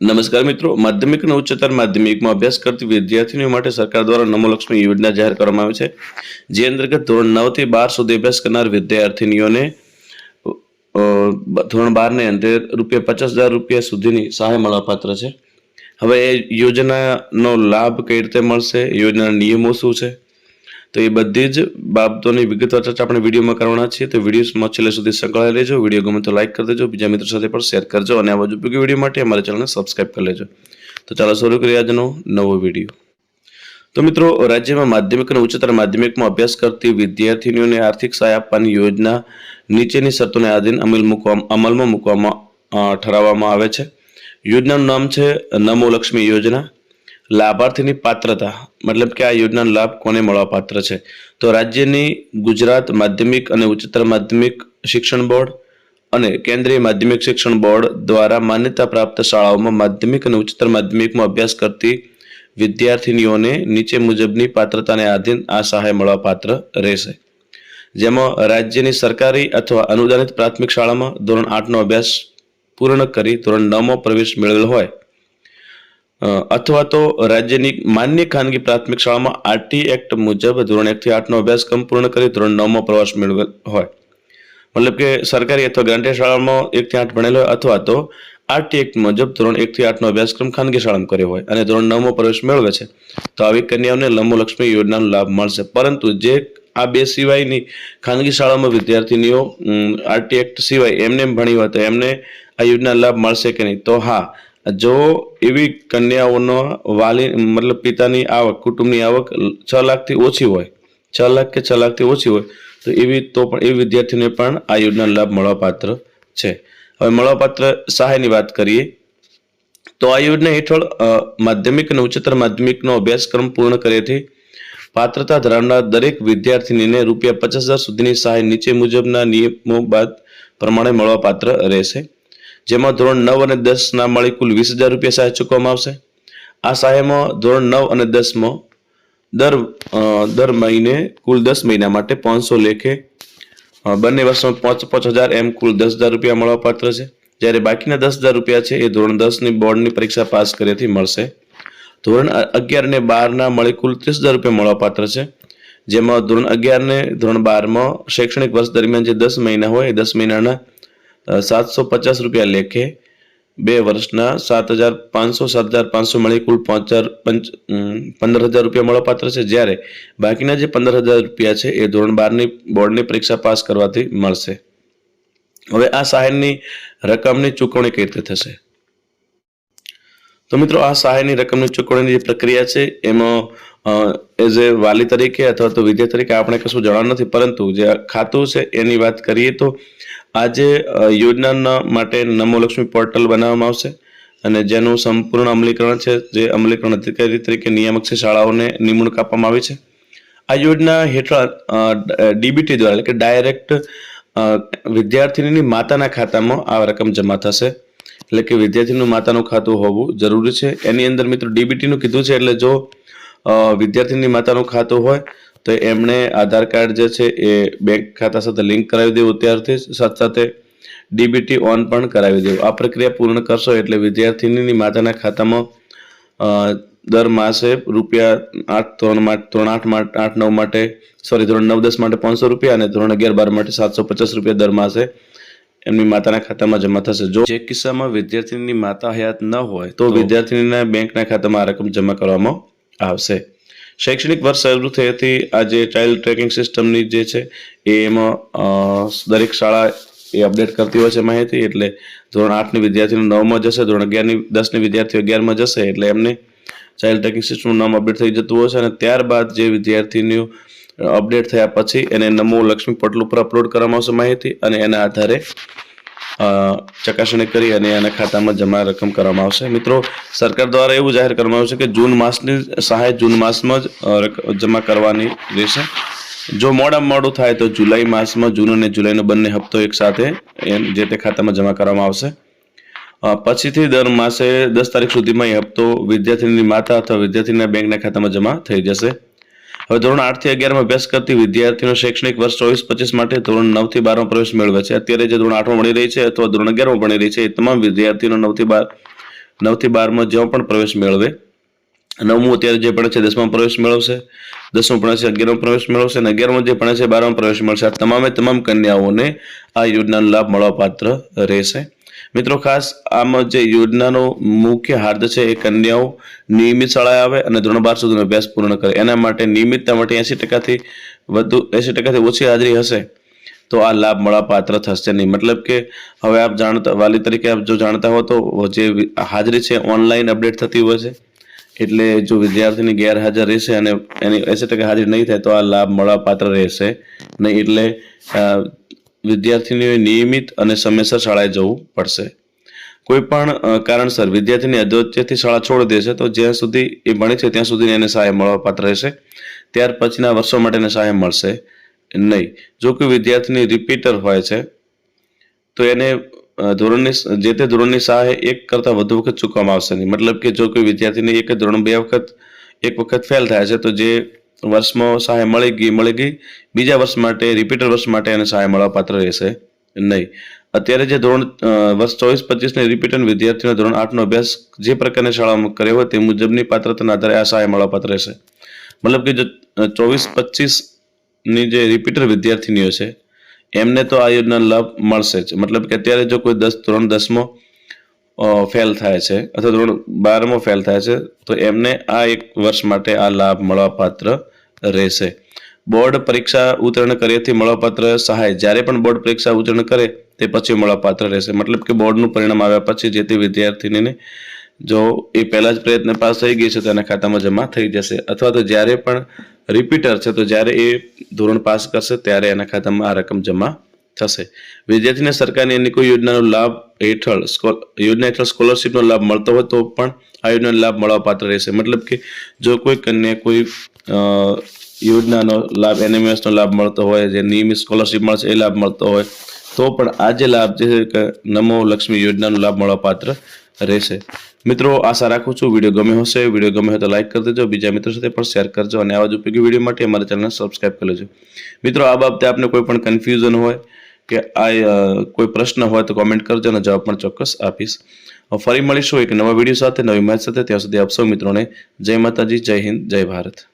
નમસ્કાર મિત્રો, માધ્યમિક અને ઉચ્ચતર માધ્યમિકમાં અભ્યાસ કરતી વિદ્યાર્થીનીઓ માટે સરકાર દ્વારા નમોલક્ષ્મી યોજના જાહેર કરવામાં આવી છે. જે અંતર્ગત ધોરણ નવથી બાર સુધી અભ્યાસ કરનાર વિદ્યાર્થીનીઓને ધોરણ બાર ને અંતે રૂપિયા પચાસ હજાર રૂપિયા સુધીની સહાય મળવાપાત્ર છે. હવે એ યોજનાનો લાભ કઈ રીતે મળશે? યોજનાના નિયમો શું છે? તો એ બધી જ બાબતોની વિગતવાર ચર્ચા આપણે વિડીયોમાં કરવાના છીએ. તો વિડીયોમાં છેલ્લે સુધી સંકળાયેલા રહેજો. વીડિયો ગમે તો લાઈક કરી દેજો. બીજા મિત્રો સાથે પણ શેર કરજો અને આવા જ ઉપયોગી વીડિયો માટે અમારા ચેનલને સબસ્ક્રાઇબ કરી લેજો. તો ચાલો શરૂ કરીએ આજનો નવો વીડિયો. તો મિત્રો, રાજ્યમાં માધ્યમિક અને ઉચ્ચતર માધ્યમિકમાં અભ્યાસ કરતી વિદ્યાર્થીનીઓને આર્થિક સહાય આપવાની યોજના નીચેની શરતોને આધીન અમલ મૂકવા અમલમાં મૂકવામાં ઠરાવવામાં આવે છે. યોજનાનું નામ છે નમો લક્ષ્મી યોજના. લાભાર્થીની પાત્રતા, મતલબ કે આ યોજનાનો લાભ કોને મળવા પાત્ર છે? તો રાજ્યની ગુજરાત માધ્યમિક અને ઉચ્ચતર માધ્યમિક શિક્ષણ બોર્ડ અને કેન્દ્રીય માધ્યમિક શિક્ષણ બોર્ડ દ્વારા માન્યતા પ્રાપ્ત શાળાઓમાં માધ્યમિક અને ઉચ્ચતર માધ્યમિકમાં અભ્યાસ કરતી વિદ્યાર્થીનીઓને નીચે મુજબની પાત્રતાને આધીન આ સહાય મળવા પાત્ર રહેશે. જેમાં રાજ્યની સરકારી અથવા અનુદાનિત પ્રાથમિક શાળામાં ધોરણ આઠનો અભ્યાસ પૂર્ણ કરી ધોરણ નવમાં પ્રવેશ મેળવેલ હોય અથવા તો રાજ્યની માન્ય ખાનગી પ્રાથમિક શાળામાં આરટી એક્ટ મુજબ ધોરણ એકથી આઠનો અભ્યાસક્રમ પૂર્ણ કરી ધોરણ નવમો પ્રવાસ મેળવેલ હોય. મતલબ કે સરકારી અથવા ગ્રાન્ટેડ શાળામાં એકથી આઠ ભણેલો હોય અથવા તો આરટી એક્ટ મુજબ ધોરણ એકથી આઠનો અભ્યાસક્રમ ખાનગી શાળામાં કર્યો હોય અને ધોરણ નવમો પ્રવેશ મેળવે છે. તો આવી કન્યાઓને લંબોલક્ષ્મી યોજનાનો લાભ મળશે. પરંતુ જે આ બે સિવાયની ખાનગી શાળામાં વિદ્યાર્થીનીઓ આરટી એક્ટ સિવાય એમને એમ ભણી હોય તો એમને આ યોજના લાભ મળશે કે નહીં? તો હા જો એવી કન્યાઓનો વાલી, મતલબ પિતાની આવક, કુટુંબની આવક છ લાખથી ઓછી હોય, છ લાખ કે છ લાખથી ઓછી હોય, તો એવી, તો પણ એવી વિદ્યાર્થીને પણ આ યોજના લાભ મળવાપાત્ર છે. હવે મળવાપાત્ર સહાયની વાત કરીએ, તો આ યોજના હેઠળ માધ્યમિક અને ઉચ્ચતર માધ્યમિકનો અભ્યાસક્રમ પૂર્ણ કર્યાથી પાત્રતા ધરાવનાર દરેક વિદ્યાર્થીનીને રૂપિયા પચાસ હજાર સુધીની સહાય નીચે મુજબના નિયમો બાદ પ્રમાણે મળવાપાત્ર રહેશે. જેમાં ધોરણ નવ અને દસ ના મળી કુલ વીસ હજાર રૂપિયા સહાય ચૂકવવામાં આવશે. આ સહાયમાં ધોરણ નવ અને દસમાં દર દર મહિને કુલ દસ મહિના માટે પાંચસો લેખે બંને વર્ષમાં પાંચ પાંચ હજાર એમ કુલ દસ હજાર રૂપિયા મળવાપાત્ર છે. જ્યારે બાકીના દસ હજાર રૂપિયા છે એ ધોરણ દસની બોર્ડની પરીક્ષા પાસ કર્યાથી મળશે. ધોરણ અગિયાર અને બારના મળી કુલ ત્રીસ હજાર રૂપિયા મળવાપાત્ર છે. જેમાં ધોરણ અગિયાર ને ધોરણ બારમાં શૈક્ષણિક વર્ષ દરમિયાન જે દસ મહિના હોય એ દસ મહિનાના સાતસો પચાસ રૂપિયા લેખે બે વર્ષના સાત હજાર પાંચસો સાત હજાર પાંચસો મળી કુલ પાંચ હજાર પંચ પંદર હજાર રૂપિયા મળવાપાત્ર છે. જ્યારે બાકીના જે પંદર હજાર રૂપિયા છે એ ધોરણ બારની બોર્ડની પરીક્ષા પાસ કરવાથી મળશે. હવે આ સહાયની રકમની ચૂકવણી કઈ રીતે થશે? તો મિત્રો, આ સહાયની રકમની ચૂકવણીની જે પ્રક્રિયા છે, એમાં એઝ એ વાલી તરીકે અથવા તો વિદ્યા તરીકે આપણે કશું જણાવ નથી. પરંતુ જે ખાતું છે એની વાત કરીએ તો આજે યોજના માટે નમોલક્ષ્મી પોર્ટલ બનાવવામાં આવશે અને જેનું સંપૂર્ણ અમલીકરણ છે, જે અમલીકરણ અધિકારી તરીકે નિયામક છે, શાળાઓને નિમણૂક આપવામાં આવી છે. આ યોજના હેઠળ ડીબીટી દ્વારા, એટલે કે ડાયરેક્ટ વિદ્યાર્થીની માતાના ખાતામાં આ રકમ જમા થશે. એટલે કે વિદ્યાર્થીનું માતાનું ખાતું હોવું જરૂરી છે. એની અંદર મિત્રો ડીબીટીનું કીધું છે, એટલે જો વિદ્યાર્થીની માતાનું ખાતું હોય તો એમણે આધાર કાર્ડ જે છે એ બેંક ખાતા સાથે લિંક કરાવી દેવું ત્યારથી સાથે સાથે ડીબીટી ઓન પણ કરાવી દેવું. આ પ્રક્રિયા પૂર્ણ કરશો એટલે વિદ્યાર્થીની માતાના ખાતામાં દર માસે રૂપિયા આઠ ધોરણ માટે ધોરણ આઠ આઠ નવ માટે સોરી ધોરણ નવ દસ માટે પાંચસો રૂપિયા અને ધોરણ અગિયાર બાર માટે સાતસો પચાસ રૂપિયા દર માસે એમની માતાના ખાતામાં જમા થશે. જો જે કિસ્સામાં વિદ્યાર્થીની માતા હયાત ન હોય તો વિદ્યાર્થીના બેંકના ખાતામાં આ રકમ જમા કરવામાં આવશે. શૈક્ષણિક વર્ષ શરૂ થયાથી આ જે ચાઇલ્ડ ટ્રેકિંગ સિસ્ટમની જે છે, એ એમાં દરેક શાળા એ અપડેટ કરતી હોય છે માહિતી. એટલે ધોરણ આઠની વિદ્યાર્થીનું નવમાં જશે, ધોરણ અગિયારની, દસની વિદ્યાર્થીઓ અગિયારમાં જશે, એટલે એમને ચાઇલ્ડ ટ્રેકિંગ સિસ્ટમનું નામ અપડેટ થઈ જતું હોય છે. અને ત્યારબાદ જે વિદ્યાર્થીનું અપડેટ થયા પછી એને નમો લક્ષ્મી પોર્ટલ ઉપર અપલોડ કરવામાં આવશે માહિતી. અને એના આધારે ચકાસણી કરી અને એના ખાતામાં જમા રકમ કરવામાં આવશે. મિત્રો, સરકાર દ્વારા એવું જાહેર કરવામાં આવ્યું છે કે જૂન માસની સહાય જૂન માસમાં જ જમા કરવાની રહેશે. જો મોડામાં મોડું થાય તો જુલાઈ માસમાં જૂન અને જુલાઈનો બંને હપ્તો એક સાથે એમ જે તે ખાતામાં જમા કરવામાં આવશે. પછીથી દર માસે દસ તારીખ સુધીમાં એ હપ્તો વિદ્યાર્થીની માતા અથવા વિદ્યાર્થીના બેંકના ખાતામાં જમા થઈ જશે. હવે ધોરણ આઠથી અગિયારમાં અભ્યાસ કરતી વિદ્યાર્થીનો શૈક્ષણિક વર્ષ ચોવીસ પચીસ માટે ધોરણ નવથી બારમાં પ્રવેશ મેળવે છે. અત્યારે જે ધોરણ આઠમાં ભણી રહી છે અથવા ધોરણ અગિયારમાં ભણી રહી છે, એ તમામ વિદ્યાર્થીઓનો નવથી બાર નવથી બારમાં જ્યાં પણ પ્રવેશ મેળવે. નવમું અત્યારે જે ભણે છે દસમા પ્રવેશ મેળવશે. દસમું ભણે છે અગિયારમો પ્રવેશ મેળવશે અને અગિયારમો જે ભણે છે બારમો પ્રવેશ મળશે. આ તમામે તમામ કન્યાઓને આ યોજનાનો લાભ મળવા પાત્ર રહેશે. મિત્રો, ખાસ આમાં જે યોજનાનો મુખ્ય હાર્દ છે, એ કન્યાઓ નિયમિત શાળાએ આવે અને ધોરણ બાર સુધીનો અભ્યાસ પૂર્ણ કરે. એના માટે નિયમિતતા માટે એસી ટકાથી વધુ એસી ટકાથી ઓછી હાજરી હશે. તો આ લાભ મળવા પાત્ર થશે નહીં. મતલબ કે હવે આપ જાણતા, વાલી તરીકે આપ જો જાણતા હો તો જે હાજરી છે, ઓનલાઈન અપડેટ થતી હોય છે. એટલે જો વિદ્યાર્થીની ગેરહાજર રહેશે અને એની એસી ટકા હાજરી નહીં થાય તો આ લાભ મળવા પાત્ર રહેશે નહીં. એટલે વિદ્યાર્થીનીઓએ નિયમિત અને સમયસર શાળાએ જવું પડશે. કોઈ પણ કારણસર વિદ્યાર્થીની અધવચ્ચેથી શાળા છોડી દેશે તો જ્યાં સુધી એ ભણે છે ત્યાં સુધી એને સહાય મળવા પાત્ર રહેશે. ત્યાર પછીના વર્ષો માટે એને સહાય મળશે નહીં. જો કોઈ વિદ્યાર્થીની રિપીટર હોય છે, તો એને ધોરણની જે તે ધોરણની સહાય એક કરતાં વધુ વખત ચૂકવવામાં આવશે નહીં. મતલબ કે જો કોઈ વિદ્યાર્થીને એક ધોરણ બે વખત, એક વખત ફેલ થાય છે તો જે વર્ષમાં સહાય મળી ગઈ મળી ગઈ. બીજા વર્ષ માટે રિપીટર વર્ષ માટે એને સહાય મળવા પાત્ર રહેશે. નહીં. અત્યારે જે ધોરણ વર્ષ ચોવીસ પચીસની રિપીટર વિદ્યાર્થીઓને ધોરણ આઠનો અભ્યાસ જે પ્રકારની શાળામાં કર્યો હોય તે મુજબની પાત્રતાના આધારે આ સહાય મળવા પાત્ર રહેશે. મતલબ કે જો ચોવીસ પચીસની જે રિપીટર વિદ્યાર્થીનીઓ છે, એમને તો આ યોજનાનો લાભ મળશે જ. મતલબ કે અત્યારે જો કોઈ દસ, ધોરણ દસમો ફેલ થાય છે અથવા ધોરણ બારમો ફેલ થાય છે, તો એમને આ એક વર્ષ માટે આ લાભ મળવા પાત્ર રહેશે. બોર્ડ પરીક્ષા ઉત્તીર્ણ કર્યાથી મળવાપાત્ર સહાય જ્યારે પણ બોર્ડ પરીક્ષા ઉત્તીર્ણ કરે તે પછી મળવાપાત્ર રહેશે. મતલબ કે બોર્ડનું પરિણામ આવ્યા પછી જે તે વિદ્યાર્થીનીને જો એ પહેલા જ પ્રયત્ન પાસ થઈ ગઈ છે તો એના ખાતામાં જમા થઈ જશે. અથવા તો જ્યારે પણ રિપીટર છે તો જ્યારે એ ધોરણ પાસ કરશે ત્યારે એના ખાતામાં આ રકમ જમા થશે. વિદ્યાર્થીને સરકારની અન્ય કોઈ યોજનાનો લાભ હેઠળ યોજના હેઠળ સ્કોલરશીપનો લાભ મળતો હોય તો પણ આ યોજનાનો લાભ મળવા પાત્ર રહેશે. મતલબ કે જો કોઈ કન્યા કોઈ યોજનાનો લાભ, એનએમએસનો લાભ મળતો હોય, જે નિયમિત સ્કોલરશીપ મળશે, એ લાભ મળતો હોય, તો પણ આ જે લાભ જે નમો લક્ષ્મી યોજનાનો લાભ મળવા પાત્ર રહેશે. મિત્રો, આશા રાખું છું વીડિયો ગમ્યો હશે. વીડિયો ગમ્યો હોય તો લાઈક કરી દેજો, બીજા મિત્રો સાથે પણ શેર કરજો અને આવા જ ઉપયોગી વીડિયો માટે અમારા ચેનલને સબસ્ક્રાઇબ કરી લેજો. મિત્રો, આ બાબતે આપને કોઈ પણ કન્ફ્યુઝન હોય કે આ કોઈ પ્રશ્ન હોય તો કોમેન્ટ કરજો અને જવાબ પણ ચોક્કસ આપીશ. ફરી મળીશું એક નવા વીડિયો સાથે, નવી મેચ સાથે. ત્યાં સુધી આપ સૌ મિત્રોને જય માતાજી, જય હિન્દ, જય ભારત.